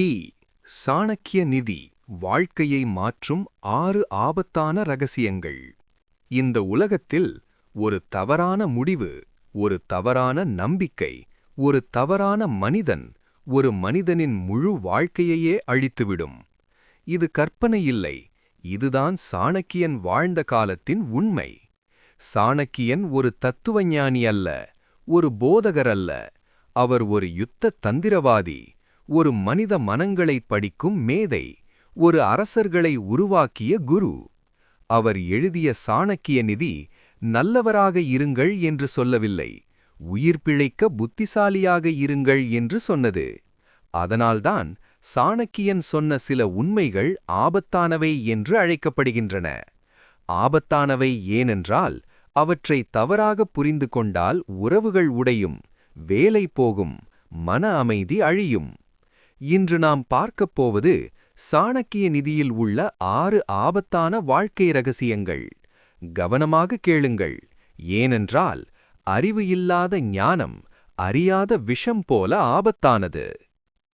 தீ சாணக்கிய நிதி வாழ்க்கையை மாற்றும் ஆறு ஆபத்தான ரகசியங்கள். இந்த உலகத்தில் ஒரு தவறான முடிவு ஒரு தவறான நம்பிக்கை ஒரு தவறான மனிதன் ஒரு மனிதனின் முழு வாழ்க்கையையே அழித்துவிடும். இது கற்பனை இல்லை இதுதான் சாணக்கியன் வாழ்ந்த காலத்தின் உண்மை. சாணக்கியன் ஒரு தத்துவஞானி அல்ல ஒரு போதகர் அல்ல அவர் ஒரு யுத்த தந்திரவாதி ஒரு மனித மனங்களைப் படிக்கும் மேதை ஒரு அரசர்களை உருவாக்கிய குரு. அவர் எழுதிய சாணக்கிய நிதி நல்லவராக இருங்கள் என்று சொல்லவில்லை உயிர் பிழைக்க புத்திசாலியாக இருங்கள் என்று சொன்னது. அதனால்தான் சாணக்கியன் சொன்ன சில உண்மைகள் ஆபத்தானவை என்று அழைக்கப்படுகின்றன. ஆபத்தானவை ஏனென்றால் அவற்றை தவறாக புரிந்து கொண்டால் உறவுகள் உடையும் வேலை போகும் மன அமைதி அழியும். இன்று நாம் பார்க்கப் போவது சாணக்கிய நிதியில் உள்ள ஆறு ஆபத்தான வாழ்க்கை ரகசியங்கள். கவனமாக கேளுங்கள். ஏனென்றால் அறிவு இல்லாத ஞானம் அறியாத விஷம் போல ஆபத்தானது.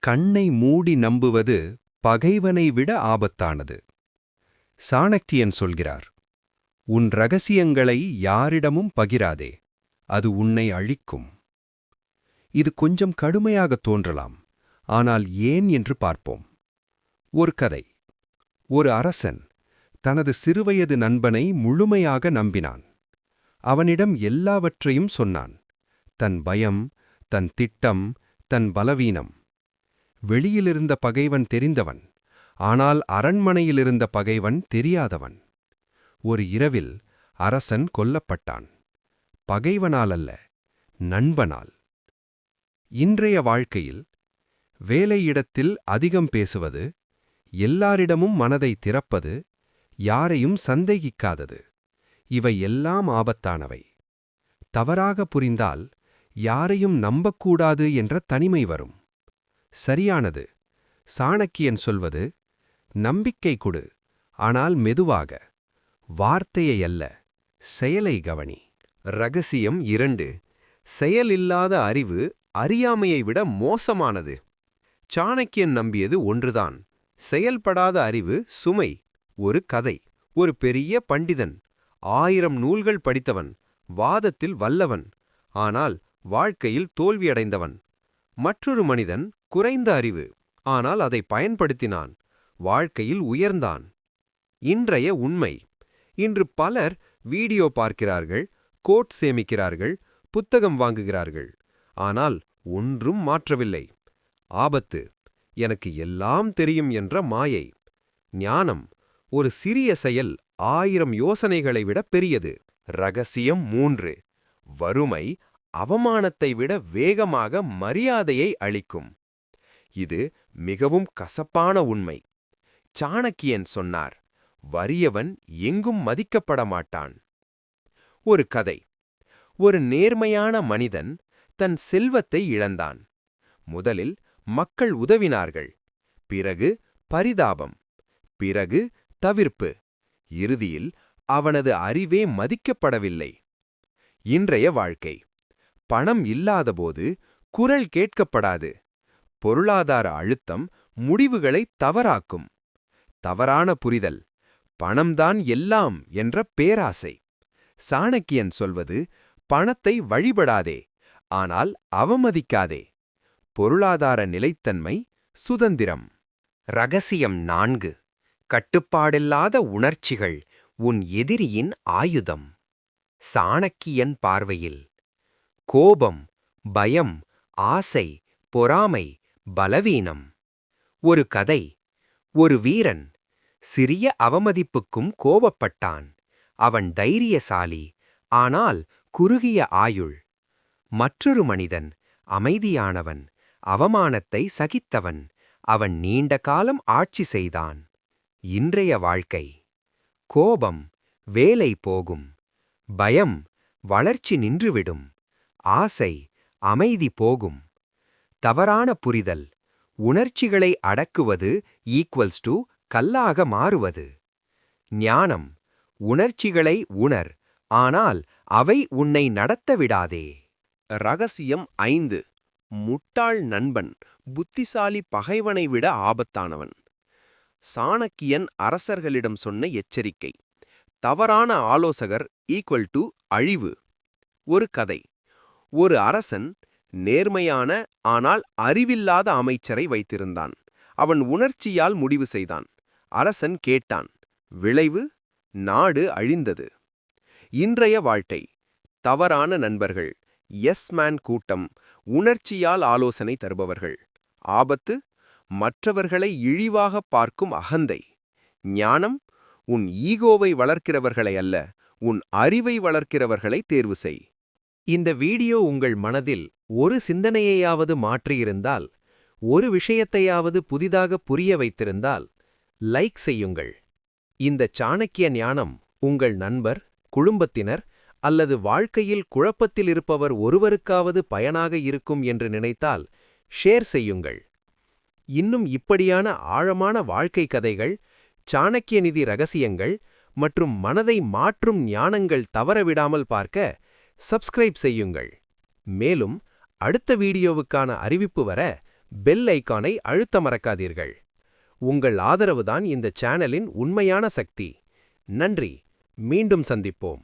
கண்ணை மூடி நம்புவது பகைவனை விட ஆபத்தானது. சாணக்கியன் சொல்கிறார் உன் ரகசியங்களை யாரிடமும் பகிராதே அது உன்னை அழிக்கும். இது கொஞ்சம் கடுமையாகத் தோன்றலாம். ஆனால் ஏன் என்று பார்ப்போம். ஒரு கதை. ஒரு அரசன் தனது சிறுவயது நண்பனை முழுமையாக நம்பினான். அவனிடம் எல்லாவற்றையும் சொன்னான். தன் பயம் தன் திட்டம் தன் பலவீனம். வெளியிலிருந்த பகைவன் தெரிந்தவன். ஆனால் அரண்மனையிலிருந்த பகைவன் தெரியாதவன். ஒரு இரவில் அரசன் கொல்லப்பட்டான். பகைவனால் அல்ல நண்பனால். இன்றைய வாழ்க்கையில் வேலையிடத்தில் அதிகம் பேசுவது எல்லாரிடமும் மனதை திறப்பது யாரையும் சந்தேகிக்காதது. இவை எல்லாம் ஆபத்தானவை. தவறாக புரிந்தால் யாரையும் நம்பக்கூடாது என்ற தனிமை வரும். சரியானது. சாணக்கியன் சொல்வது நம்பிக்கை கொடு ஆனால் மெதுவாக. வார்த்தையை அல்ல செயலை கவனி. ரகசியம் இரண்டு. செயலில்லாத அறிவு அறியாமையை விட மோசமானது. சாணக்கியன் நம்பியது ஒன்றுதான். செயல்படாத அறிவு சுமை ஒரு கதை ஒரு பெரிய பண்டிதன் ஆயிரம் நூல்கள் படித்தவன் வாதத்தில் வல்லவன் ஆனால் வாழ்க்கையில் தோல்வியடைந்தவன். மற்றொரு மனிதன் குறைந்த அறிவு ஆனால் அதை பயன்படுத்தினான் வாழ்க்கையில் உயர்ந்தான். இன்றைய உண்மை இன்று பலர் வீடியோ பார்க்கிறார்கள் கோட் சேமிக்கிறார்கள் புத்தகம் வாங்குகிறார்கள் ஆனால் ஒன்றும் மாற்றவில்லை. ஆபத்து. எனக்கு எல்லாம் தெரியும் என்ற மாயை. ஞானம் ஒரு சிறிய செயல் ஆயிரம் யோசனைகளை விட பெரியது. ரகசியம் மூன்று. வறுமை அவமானத்தை விட வேகமாக மரியாதையை அளிக்கும். இது மிகவும் கசப்பான உண்மை. சாணக்கியன் சொன்னார் வறியவன் எங்கும் மதிக்கப்பட மாட்டான். ஒரு கதை. ஒரு நேர்மையான மனிதன் தன் செல்வத்தை இழந்தான். முதலில் மக்கள் உதவினார்கள். பிறகு பரிதாபம் பிறகு தவிர்ப்பு. இறுதியில் அவனது அறிவே மதிக்கப்படவில்லை. இன்றைய வாழ்க்கை பணம் இல்லாதபோது குரல் கேட்கப்படாது. பொருளாதார அழுத்தம் முடிவுகளை தவறாக்கும். தவறான புரிதல் பணம்தான் எல்லாம் என்ற பேராசை. சாணக்கியன் சொல்வது பணத்தை வழிபடாதே ஆனால் அவமதிக்காதே. பொருளாதார நிலைத்தன்மை சுதந்திரம். ரகசியம் நான்கு. கட்டுப்பாடில்லாத உணர்ச்சிகள் உன் எதிரியின் ஆயுதம். சாணக்கியன் பார்வையில். கோபம் பயம் ஆசை பொறாமை பலவீனம். ஒரு கதை. ஒரு வீரன் சிறிய அவமதிப்புக்கும் கோபப்பட்டான். அவன் தைரியசாலி ஆனால் குறுகிய ஆயுள். மற்றொரு மனிதன் அமைதியானவன். அவமானத்தை சகித்தவன். அவன் நீண்ட காலம் ஆட்சி செய்தான். இன்றைய வாழ்க்கை. கோபம் வேலை போகும். பயம் வளர்ச்சி நின்றுவிடும். ஆசை அமைதி போகும். தவறான புரிதல் உணர்ச்சிகளை அடக்குவது ஈக்குவல்ஸ் டு கல்லாக மாறுவது. ஞானம் உணர்ச்சிகளை உணர் ஆனால் அவை உன்னை நடத்த விடாதே. ரகசியம் ஐந்து. முட்டாள் நண்பன் புத்திசாலி பகைவனை விட ஆபத்தானவன். சாணக்கியன் அரசர்களிடம் சொன்ன எச்சரிக்கை. தவறான ஆலோசகர் ஈக்குவல் டு அழிவு. ஒரு கதை. ஒரு அரசன் நேர்மையான ஆனால் அறிவில்லாத அமைச்சரை வைத்திருந்தான். அவன் உணர்ச்சியால் முடிவு செய்தான். அரசன் கேட்டான் விளைவு? நாடு அழிந்தது. இன்றைய வாழ்க்கை. தவறான நண்பர்கள். எஸ் மேன் கூட்டம் உணர்ச்சியால் ஆலோசனை தருபவர்கள். ஆபத்து மற்றவர்களை இழிவாகப் பார்க்கும் அகந்தை. ஞானம் உன் ஈகோவை வளர்க்கிறவர்களை அல்ல உன் அறிவை வளர்க்கிறவர்களை தேர்வு செய். இந்த வீடியோ உங்கள் மனதில் ஒரு சிந்தனையையாவது மாற்றியிருந்தால் ஒரு விஷயத்தையாவது புதிதாக புரிய வைத்திருந்தால் லைக் செய்யுங்கள். இந்த சாணக்கிய ஞானம் உங்கள் நண்பர் குடும்பத்தினர் அல்லது வாழ்க்கையில் குழப்பத்தில் இருப்பவர் ஒருவருக்காவது பயனாக இருக்கும் என்று நினைத்தால் ஷேர் செய்யுங்கள். இன்னும் இப்படியான ஆழமான வாழ்க்கை கதைகள் சாணக்கிய நிதி ரகசியங்கள் மற்றும் மனதை மாற்றும் ஞானங்கள் தவறவிடாமல் பார்க்க சப்ஸ்கிரைப் செய்யுங்கள். மேலும் அடுத்த வீடியோவுக்கான அறிவிப்பு வர பெல் ஐகானை அழுத்த மறக்காதீர்கள். உங்கள் ஆதரவுதான் இந்த சேனலின் உண்மையான சக்தி. நன்றி. மீண்டும் சந்திப்போம்.